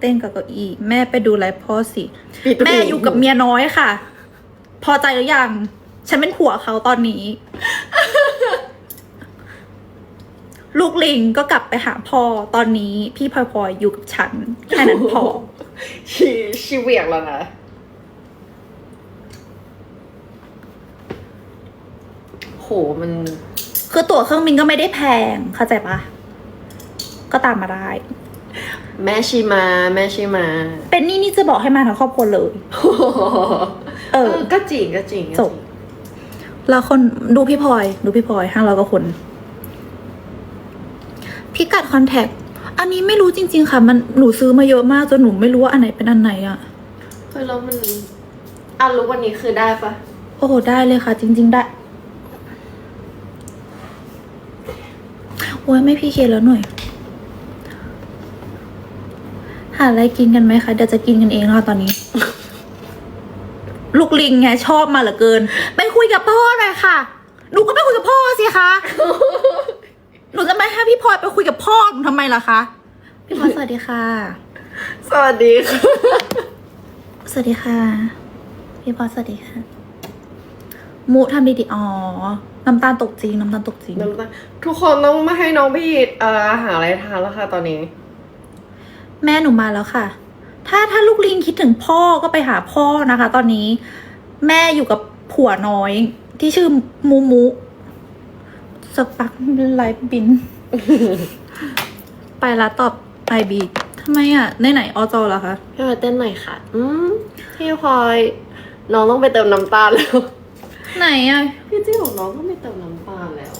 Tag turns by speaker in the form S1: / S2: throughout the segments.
S1: เต้นกับเก้าอี้แม่ไปดูไลฟ์พ่อสิ
S2: ปิดหู
S1: แม่อยู่กับเมียน้อยค่ะ พอใจหรือยัง ฉันเป็นผัวเขาตอนนี้ ลูกลิงก็กลับไปหาพ่อตอนนี้พี่พลอยพลอยอยู่กับฉัน แค่นั้นพอ
S2: ชีชีเหวียงแล้วนะ โหมัน
S1: คือตั๋วเครื่องบินก็ไม่ได้แพงเข้าใจปะก็ตามมาได้
S2: แม่ชีมา แม่ชีมา
S1: เป็นนี่นี่จะบอกให้มาทั้งครอบครัวเลย เออ
S2: ก็จริงก็จริงก็
S1: จบแล้วคนดูพี่พลอย ดูพี่พลอยห้าร้อยกว่าคน พิกัดคอนแทคอันนี้ไม่รู้จริง ๆ ค่ะ มันหนูซื้อมาเยอะมากจนหนูไม่รู้ว่าอันไหนเป็นอันไหนอะ
S2: เฮ้ยแล้วมันอะรู้วันนี้คือได้ปะ
S1: โอ้โหได้เลยค่ะ จริง ๆ ได้โอ้ยไม่พี่เคแล้วหน่อย หาอะไรกินกันไหมคะเดี๋ยวจะกินกันเองแล้วค่ะตอนนี้ ลูกลิงไงชอบมาเหลือเกิน ไปคุยกับพ่อหน่อยค่ะหนูก็ไปคุยกับพ่อสิคะหนูจะไม่ให้พี่พลอยไปคุยกับพ่อหนูทำไมล่ะคะพี่พลอยสวัสดีค่ะ
S2: สวัสดีค่ะ
S1: สวัสดีค่ะ พี่พลอยสวัสดีค่ะมูทำดีๆอ๋อน้ำตาลตกจริงน้ำตาลตกจริง
S2: น้ำตาทุกคนต้องมาให้น้องพี่เอ่อหาอะไรทานแล้วค่ะ ตอนนี้
S1: แม่หนูมาแล้วค่ะ ถ้าถ้าลูกลิงคิดถึงพ่อก็ไปหาพ่อนะคะ ตอนนี้แม่อยู่กับผัวน้อยที่ชื่อมูมูสักปักไลฟ์บิน ไปละตอบไอบีทำไมอะในไหนอจอเหรอคะ
S2: พี่พลอยเต้นหน่อยค่ะ อืมพี่พลอยน้องต้องไปเติมน้ำตาลแล้ว
S1: ไหนอะ
S2: พี่จี้ของน้องก็ไม่เติมน้ำตาลแล้ว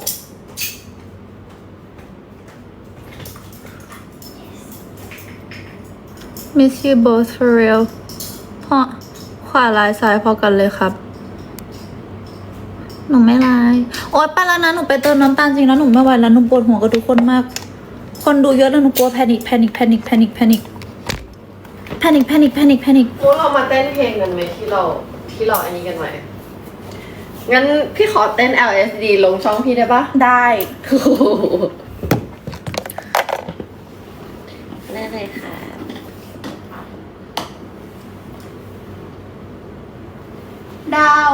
S1: Miss you both for real เพราะขวาลายซ้ายพอกันเลยครับ หนูไม่ลาย โอ๊ยไปแล้วนะหนูไปเติมน้ำตาลจริงแล้วหนูไม่ไหวแล้วหนูปวดหัวกับทุกคนมาก คนดูเยอะแล้วหนูกลัวแพนิคแพนิคแพนิคแพนิคแพนิคแพนิคแพนิคแพนิคแพนิค
S2: พวกเรามาเต้นเพลงกันไหมที่เราที่เราอันนี้กันไหมงั้นพี่ขอเต้น LSD ลงช่องพี่ได้ปะ
S1: ได้
S2: ได้เลยค่ะ
S1: ดาว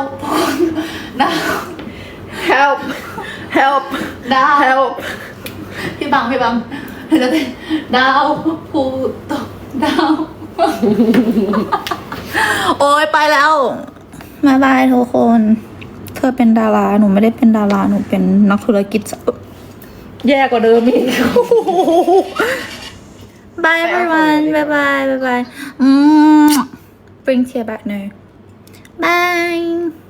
S1: ดาว
S2: help help
S1: ดาว
S2: help
S1: พี่บังพี่บังเดี๋ยวเต้นดาวภูตกดาว โอ้ยไปแล้วบายบายทุกคน เธอเป็นดารา หนูไม่ได้เป็นดารา หนูเป็นนักธุรกิจสาวแย่กว่าเดิมอีกบาย everyone บายบายบายบายอืม bring tear back no bye